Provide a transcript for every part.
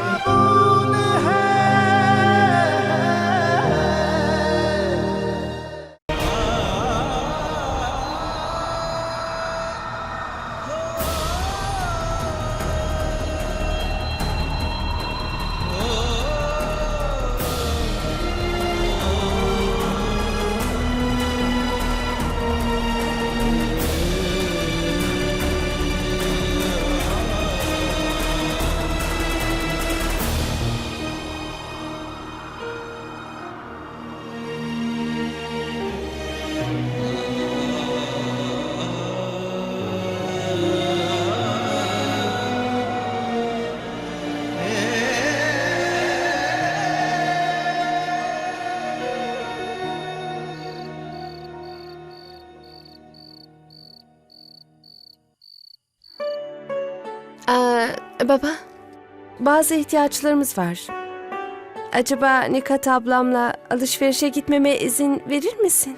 Aa, baba, bazı ihtiyaçlarımız var. Acaba Nikat ablamla alışverişe gitmeme izin verir misin?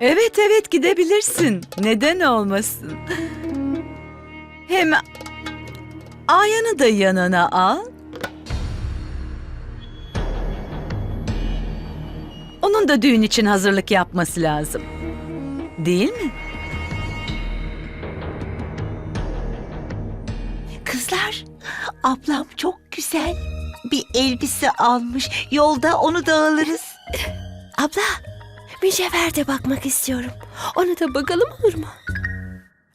Evet evet gidebilirsin. Neden olmasın? Hem Aya'nı da yanına al. Onun da düğün için hazırlık yapması lazım. Değil mi? Ablam çok güzel bir elbise almış. Yolda onu da alırız. Abla, mücevher de bakmak istiyorum. Ona da bakalım olur mu?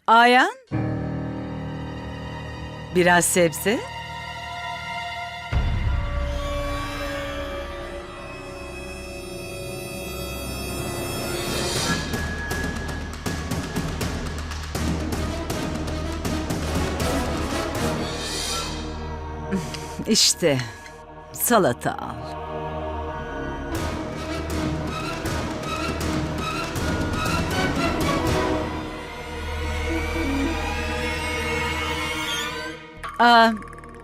Ayan? Biraz sebze? İşte salata al. Aa,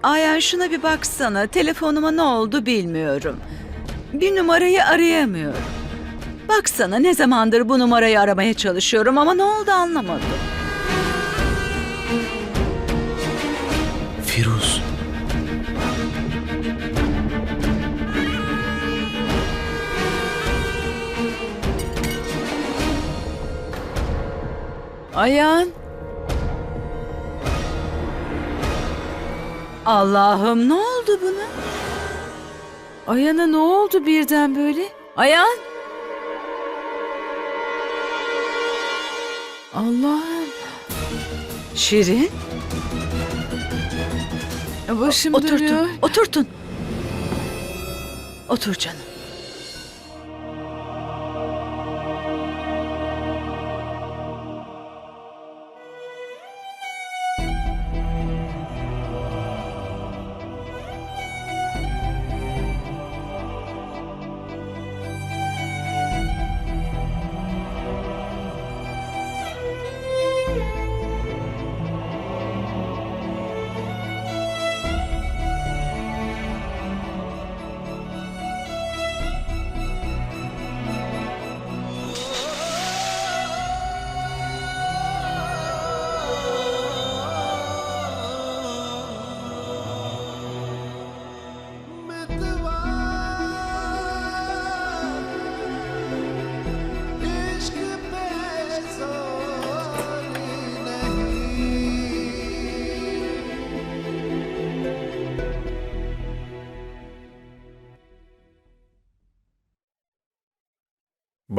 Ayan şuna bir baksana. Telefonuma ne oldu bilmiyorum. Bir numarayı arayamıyorum. Baksana ne zamandır bu numarayı aramaya çalışıyorum ama ne oldu anlamadım. Firuz. Ayan. Allah'ım ne oldu buna? Ayan'a ne oldu birden böyle? Ayan. Allah'ım. Şirin. Başım Oturtun. dönüyor. Oturtun. Otur canım.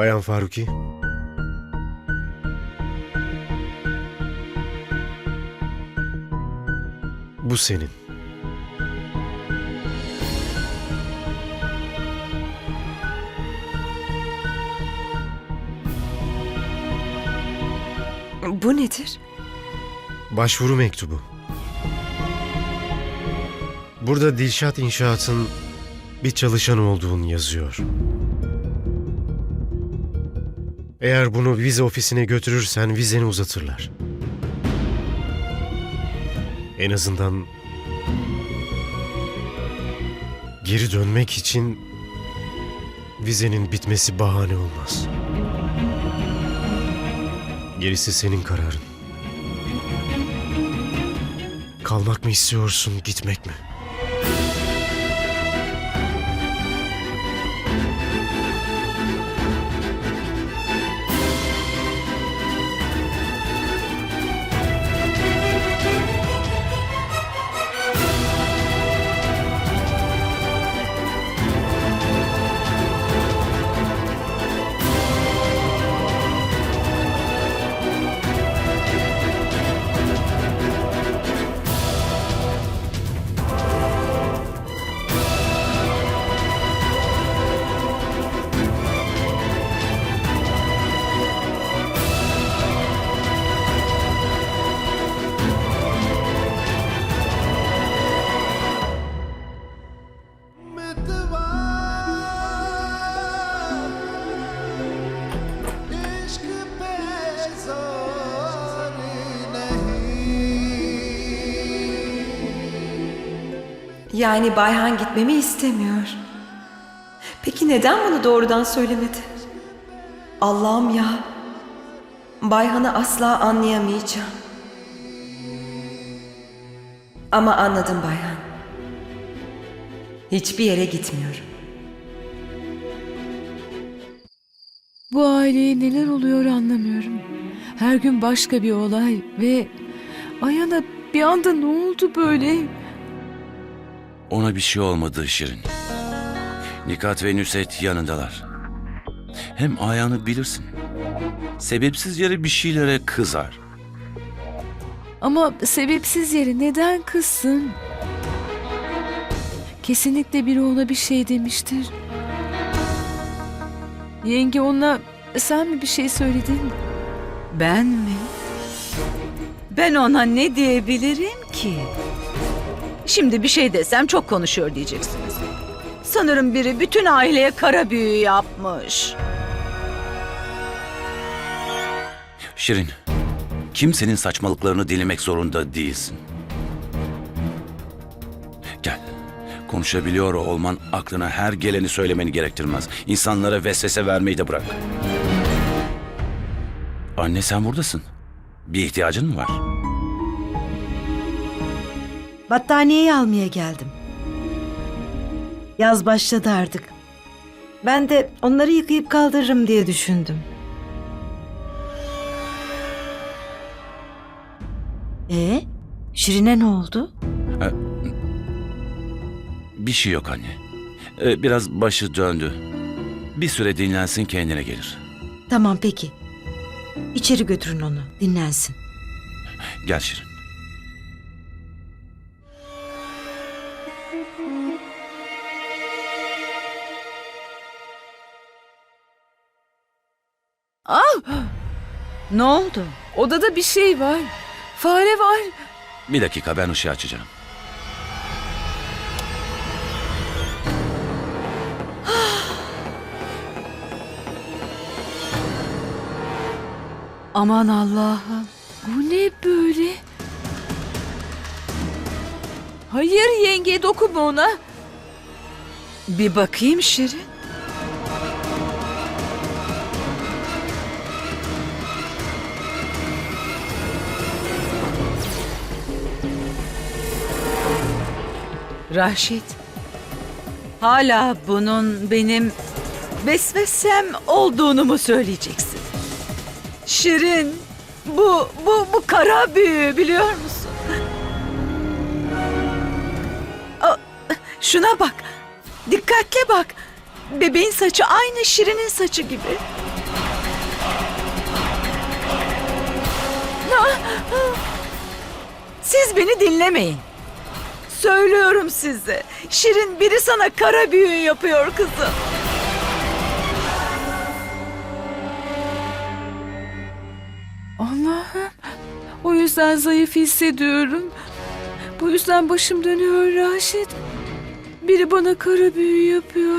Bayan Faruki. Bu senin. Bu nedir? Başvuru mektubu. Burada Dilşat İnşaat'ın bir çalışan olduğunu yazıyor. Eğer bunu vize ofisine götürürsen vizeni uzatırlar. En azından geri dönmek için vizenin bitmesi bahane olmaz. Gerisi senin kararın. Kalmak mı istiyorsun, gitmek mi? Yani Bayhan gitmemi istemiyor. Peki neden bunu doğrudan söylemedi? Allah'ım ya. Bayhan'ı asla anlayamayacağım. Ama anladım Bayhan. Hiçbir yere gitmiyorum. Bu aileye neler oluyor anlamıyorum. Her gün başka bir olay ve Ayana bir anda ne oldu böyle? Ona bir şey olmadı Şirin. Nikat ve Nüset yanındalar. Hem ayağını bilirsin. Sebepsiz yere bir şeylere kızar. Ama sebepsiz yere neden kızsın? Kesinlikle biri ona bir şey demiştir. Yenge ona sen mi bir şey söyledin? Ben mi? Ben ona ne diyebilirim ki? Şimdi bir şey desem çok konuşuyor diyeceksiniz. Sanırım biri bütün aileye kara büyü yapmış. Şirin, kimsenin saçmalıklarını dinlemek zorunda değilsin. Gel. Konuşabiliyor olman aklına her geleni söylemeni gerektirmez. İnsanlara vesvese vermeyi de bırak. Anne sen buradasın. Bir ihtiyacın mı var? Battaniyeyi almaya geldim. Yaz başladı artık. Ben de onları yıkayıp kaldırırım diye düşündüm. E, Şirin'e ne oldu? Bir şey yok anne. Ee, biraz başı döndü. Bir süre dinlensin kendine gelir. Tamam peki. İçeri götürün onu, dinlensin. Gel Şirin. Ne oldu? Odada bir şey var. Fare var. Bir dakika ben ışığı açacağım. Aman Allah'ım. Bu ne böyle? Hayır yenge dokunma ona. Bir bakayım Şirin. Raşit. Hala bunun benim vesvesem olduğunu mu söyleyeceksin? Şirin, bu, bu, bu kara büyü biliyor musun? Aa, Şuna bak. Dikkatle bak. Bebeğin saçı aynı Şirin'in saçı gibi. Siz beni dinlemeyin. Söylüyorum size. Şirin biri sana kara büyü yapıyor kızım. Allah'ım. O yüzden zayıf hissediyorum. Bu yüzden başım dönüyor Raşit. Biri bana kara büyü yapıyor.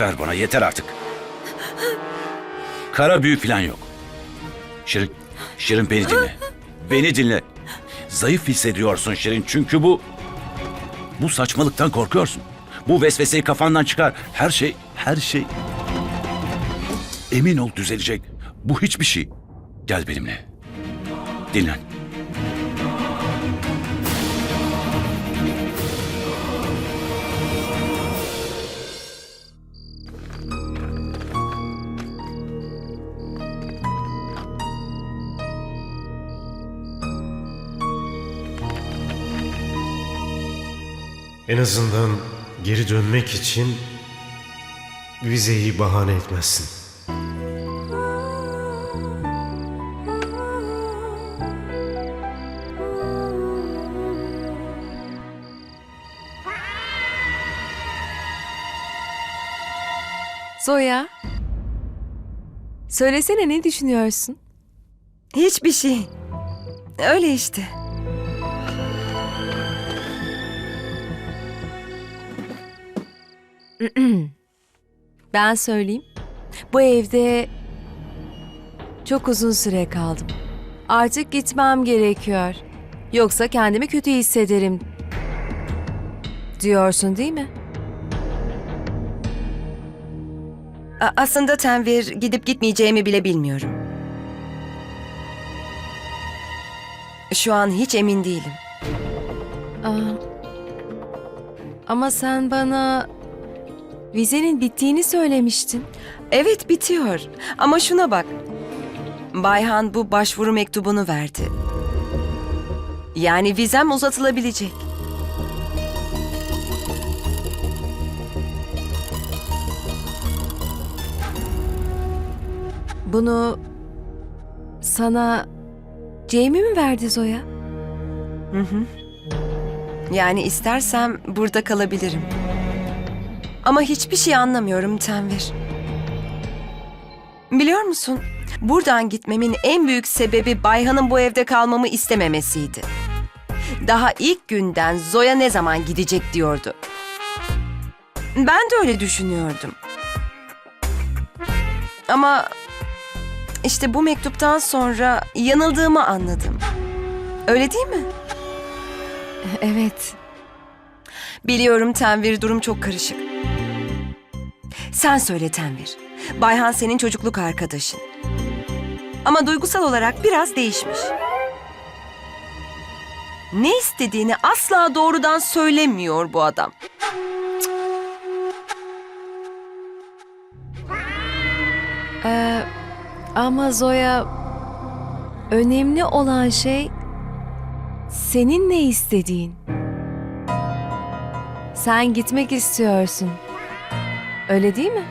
Ver bana yeter artık. Kara büyü falan yok. Şirin, Şirin beni dinle. Beni dinle. Zayıf hissediyorsun Şirin çünkü bu... Bu saçmalıktan korkuyorsun. Bu vesveseyi kafandan çıkar. Her şey, her şey... Emin ol düzelecek. Bu hiçbir şey. Gel benimle. Dinlen. En azından geri dönmek için vizeyi bahane etmezsin. Zoya. Söylesene ne düşünüyorsun? Hiçbir şey. Öyle işte. Ben söyleyeyim. Bu evde çok uzun süre kaldım. Artık gitmem gerekiyor. Yoksa kendimi kötü hissederim. Diyorsun değil mi? A- aslında Tenvir gidip gitmeyeceğimi bile bilmiyorum. Şu an hiç emin değilim. Aa, ama sen bana vizenin bittiğini söylemiştin. Evet bitiyor. Ama şuna bak. Bayhan bu başvuru mektubunu verdi. Yani vizem uzatılabilecek. Bunu sana Jamie mi verdi Zoya? Hı hı. Yani istersem burada kalabilirim. Ama hiçbir şey anlamıyorum Tenvir. Biliyor musun? Buradan gitmemin en büyük sebebi Bayhan'ın bu evde kalmamı istememesiydi. Daha ilk günden Zoya ne zaman gidecek diyordu. Ben de öyle düşünüyordum. Ama işte bu mektuptan sonra yanıldığımı anladım. Öyle değil mi? Evet. Biliyorum Tenvir durum çok karışık. Sen söyle Tenvir. Bayhan senin çocukluk arkadaşın. Ama duygusal olarak biraz değişmiş. Ne istediğini asla doğrudan söylemiyor bu adam. Ee, ama Zoya önemli olan şey senin ne istediğin. Sen gitmek istiyorsun. Öyle değil mi?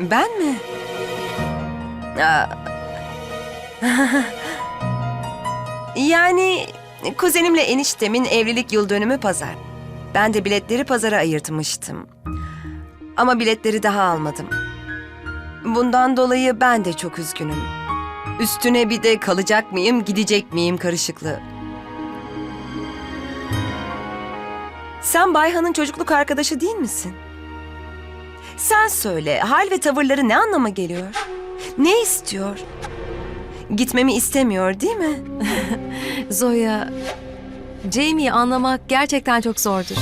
Ben mi? Yani kuzenimle eniştemin evlilik yıl dönümü pazar. Ben de biletleri pazara ayırtmıştım. Ama biletleri daha almadım. Bundan dolayı ben de çok üzgünüm. Üstüne bir de kalacak mıyım, gidecek miyim karışıklığı. Sen Bayhan'ın çocukluk arkadaşı değil misin? Sen söyle, hal ve tavırları ne anlama geliyor? Ne istiyor? Gitmemi istemiyor değil mi? Zoya, Jamie'yi anlamak gerçekten çok zordur.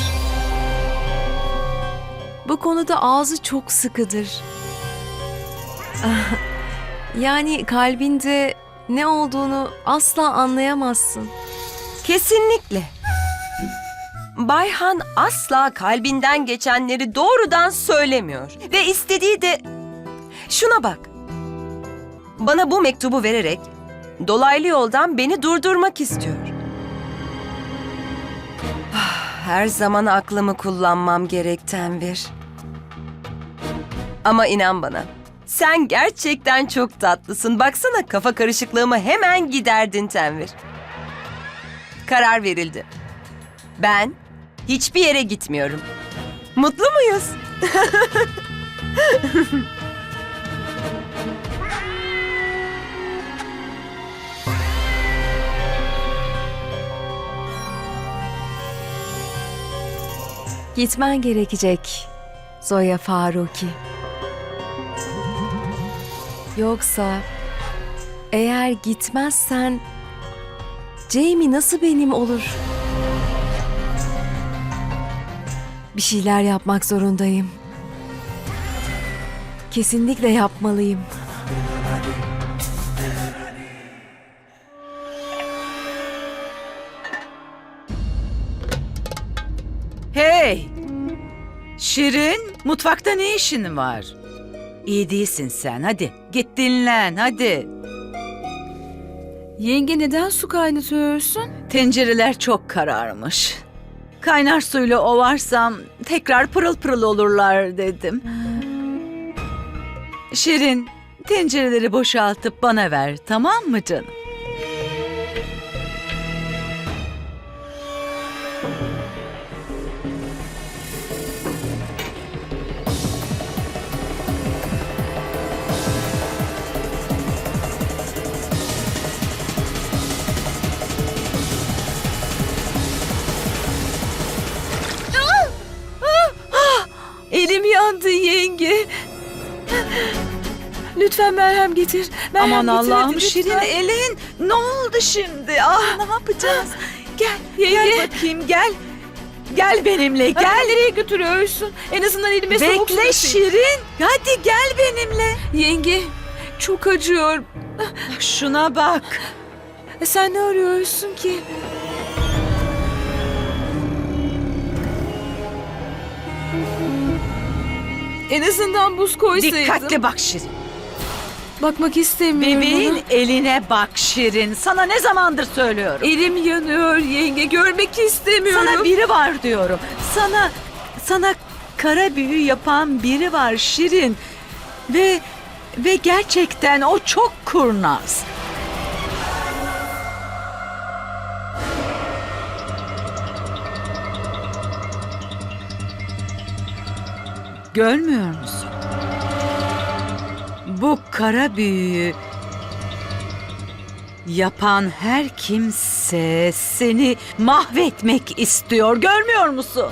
Bu konuda ağzı çok sıkıdır. Yani kalbinde ne olduğunu asla anlayamazsın. Kesinlikle. Bayhan asla kalbinden geçenleri doğrudan söylemiyor. Ve istediği de... Şuna bak. Bana bu mektubu vererek dolaylı yoldan beni durdurmak istiyor. Ah, Her zaman aklımı kullanmam gerek Tenvir. Ama inan bana. Sen gerçekten çok tatlısın. Baksana kafa karışıklığımı hemen giderdin Tenvir. Karar verildi. Ben hiçbir yere gitmiyorum. Mutlu muyuz? Gitmen gerekecek Zoya Faruki. Yoksa eğer gitmezsen Jamie nasıl benim olur? Bir şeyler yapmak zorundayım. Kesinlikle yapmalıyım. Hey! Şirin, mutfakta ne işin var? İyi değilsin sen. Hadi git dinlen hadi. Yenge neden su kaynatıyorsun? Tencereler çok kararmış. Kaynar suyla ovarsam tekrar pırıl pırıl olurlar dedim. Şirin, tencereleri boşaltıp bana ver tamam mı canım? Elim yandı yenge. Lütfen merhem getir. Merhem Aman getir Allah'ım hadi Şirin elin ne oldu şimdi? Ah ne yapacağız? Gel Yenge. gel bakayım gel. Gel benimle Hadi gel. nereye götürüyorsun? En azından elime soğuk su Bekle. Şirin. Hadi gel benimle. Yenge çok acıyor. Şuna bak. E, Sen ne arıyorsun ki? En azından buz koysaydın. Dikkatli bak Şirin. Bakmak istemiyorum. Bebeğin eline bak Şirin. Sana ne zamandır söylüyorum. Elim yanıyor yenge. Görmek istemiyorum. Sana biri var diyorum. Sana sana kara büyü yapan biri var Şirin. Ve ve gerçekten o çok kurnaz. Görmüyor musun? Bu kara büyüyü yapan her kimse seni mahvetmek istiyor. Görmüyor musun?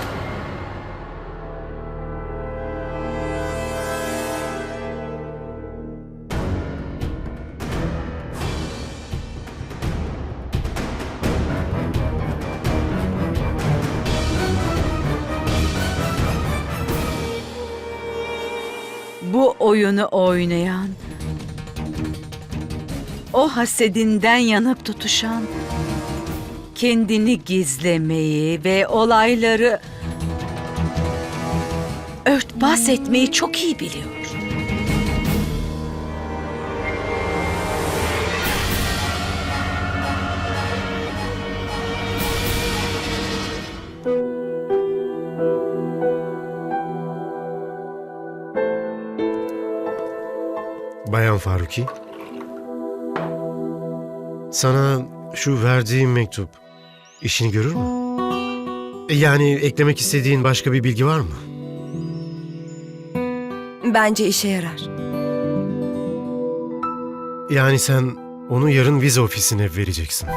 Oyunu oynayan, o hasedinden yanıp tutuşan, kendini gizlemeyi ve olayları örtbas etmeyi çok iyi biliyor. Faruki. Sana şu verdiğim mektup işini görür mü? E, Yani eklemek istediğin başka bir bilgi var mı? Bence işe yarar. Yani sen onu yarın vize ofisine vereceksin.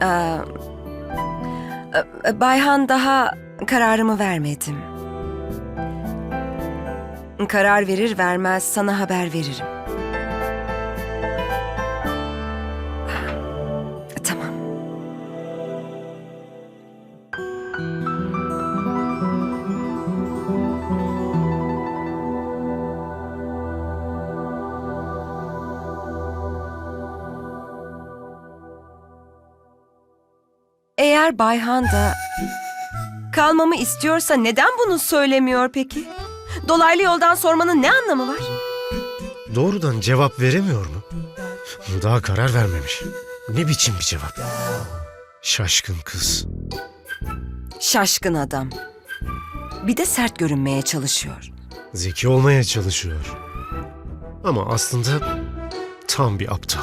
Aa, e, Bayhan daha kararımı vermedim. Karar verir vermez sana haber veririm. Tamam. Eğer Bayhan da kalmamı istiyorsa neden bunu söylemiyor peki? Dolaylı yoldan sormanın ne anlamı var? Doğrudan cevap veremiyor mu? Daha karar vermemiş. Ne biçim bir cevap? Şaşkın kız. Şaşkın adam. Bir de sert görünmeye çalışıyor. Zeki olmaya çalışıyor. Ama aslında tam bir aptal.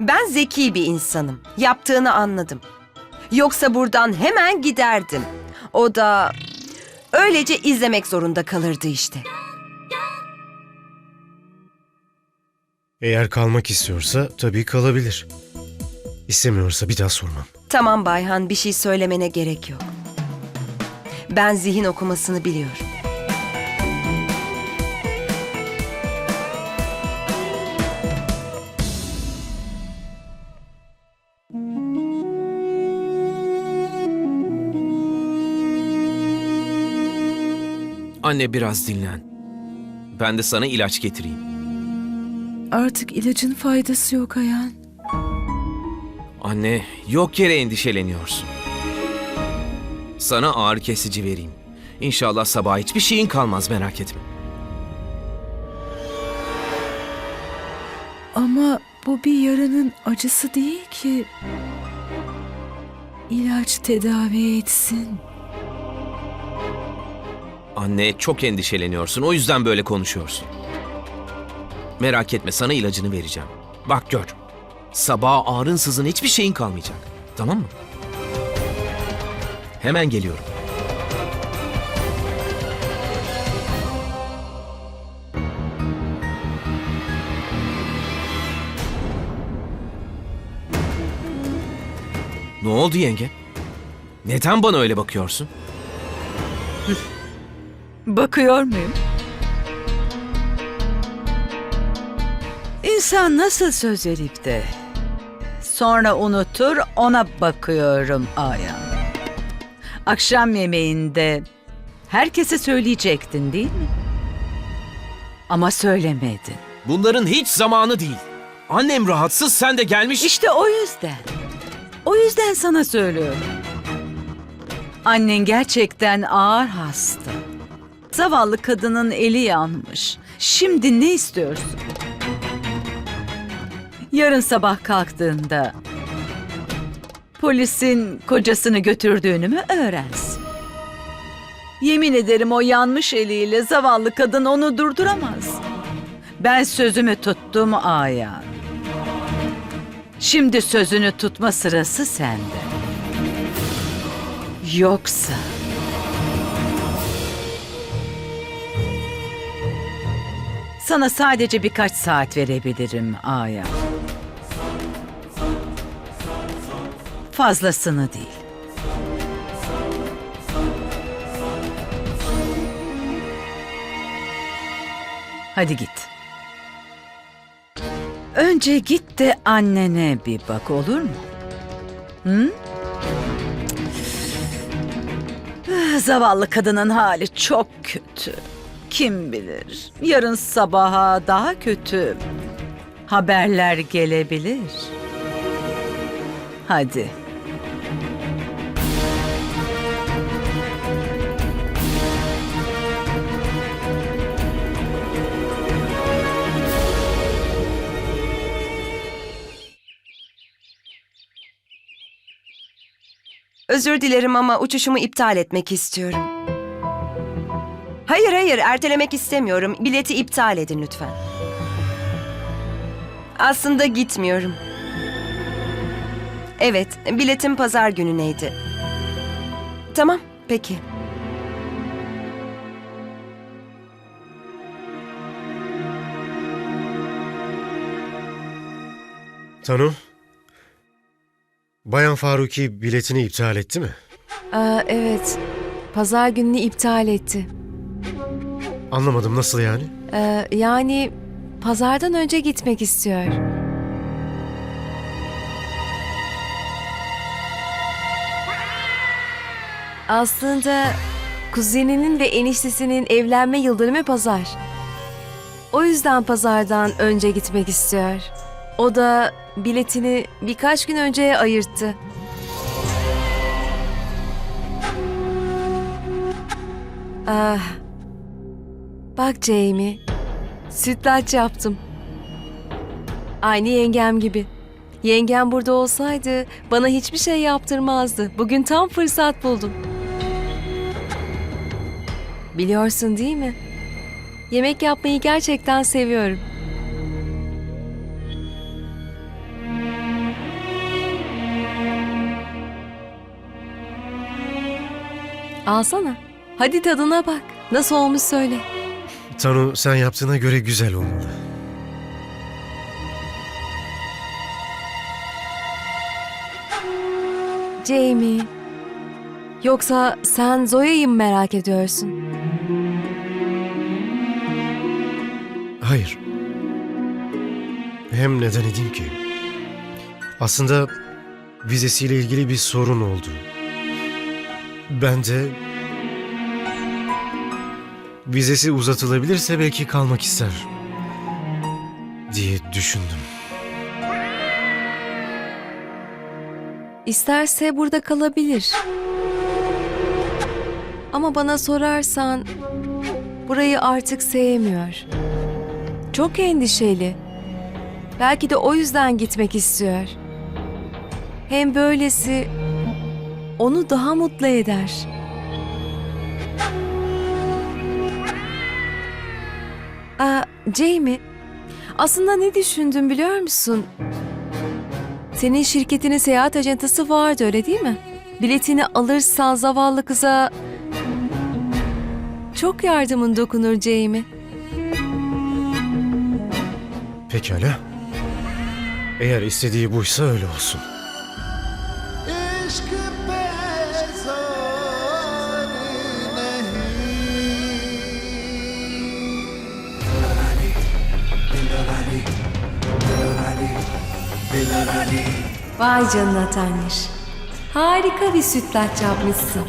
Ben zeki bir insanım. Yaptığını anladım. Yoksa buradan hemen giderdim. O da öylece izlemek zorunda kalırdı işte. Eğer kalmak istiyorsa tabii kalabilir. İstemiyorsa bir daha sormam. Tamam Bayhan bir şey söylemene gerek yok. Ben zihin okumasını biliyorum. Anne biraz dinlen. Ben de sana ilaç getireyim. Artık ilacın faydası yok Ayan. Anne, yok yere endişeleniyorsun. Sana ağrı kesici vereyim. İnşallah sabah hiçbir şeyin kalmaz merak etme. Ama bu bir yaranın acısı değil ki. İlaç tedavi etsin. Anne çok endişeleniyorsun. O yüzden böyle konuşuyorsun. Merak etme sana ilacını vereceğim. Bak gör. Sabah ağrın sızın hiçbir şeyin kalmayacak. Tamam mı? Hemen geliyorum. Ne oldu yenge? Neden bana öyle bakıyorsun? Bakıyor muyum? İnsan nasıl söz verip de sonra unutur ona bakıyorum Aya. Akşam yemeğinde herkese söyleyecektin değil mi? Ama söylemedin. Bunların hiç zamanı değil. Annem rahatsız sen de gelmiş. İşte o yüzden. O yüzden sana söylüyorum. Annen gerçekten ağır hasta. Zavallı kadının eli yanmış. Şimdi ne istiyorsun? Yarın sabah kalktığında polisin kocasını götürdüğünü mü öğrensin? Yemin ederim o yanmış eliyle zavallı kadın onu durduramaz. Ben sözümü tuttum Aya. Şimdi sözünü tutma sırası sende. Yoksa... Sana sadece birkaç saat verebilirim Aya. Fazlasını değil. Hadi git. Önce git de annene bir bak olur mu? Hı? Zavallı kadının hali çok kötü. Kim bilir yarın sabaha daha kötü haberler gelebilir. Hadi. Özür dilerim ama uçuşumu iptal etmek istiyorum. Hayır hayır ertelemek istemiyorum. Bileti iptal edin lütfen. Aslında gitmiyorum. Evet, biletim pazar gününeydi. Tamam, peki. Tanu, Bayan Faruki biletini iptal etti mi? Aa, evet. Pazar gününü iptal etti. Anlamadım nasıl yani? Ee, yani pazardan önce gitmek istiyor. Aslında kuzeninin ve eniştesinin evlenme yıldönümü pazar. O yüzden pazardan önce gitmek istiyor. O da biletini birkaç gün önceye ayırttı. Ah. Bak Jamie. Sütlaç yaptım. Aynı yengem gibi. Yengem burada olsaydı bana hiçbir şey yaptırmazdı. Bugün tam fırsat buldum. Biliyorsun değil mi? Yemek yapmayı gerçekten seviyorum. Alsana. Hadi tadına bak. Nasıl olmuş söyle. Tanu sen yaptığına göre güzel olmalı. Jamie. Yoksa sen Zoya'yı mı merak ediyorsun? Hayır. Hem neden edeyim ki? Aslında vizesiyle ilgili bir sorun oldu. Ben de vizesi uzatılabilirse belki kalmak ister diye düşündüm. İsterse burada kalabilir. Ama bana sorarsan burayı artık sevmiyor. Çok endişeli. Belki de o yüzden gitmek istiyor. Hem böylesi onu daha mutlu eder. Jamie, aslında ne düşündüm biliyor musun? Senin şirketinin seyahat acentası vardı öyle değil mi? Biletini alırsan zavallı kıza çok yardımın dokunur Jamie. Pekala. Eğer istediği buysa öyle olsun. Vay canına Tanrış. Harika bir sütlaç yapmışsın.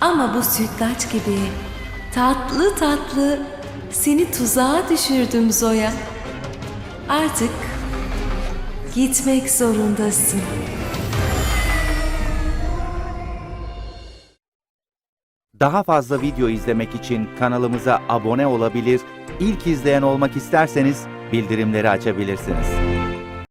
Ama bu sütlaç gibi tatlı tatlı seni tuzağa düşürdüm Zoya. Artık gitmek zorundasın. Daha fazla video izlemek için kanalımıza abone olabilir, ilk izleyen olmak isterseniz bildirimleri açabilirsiniz.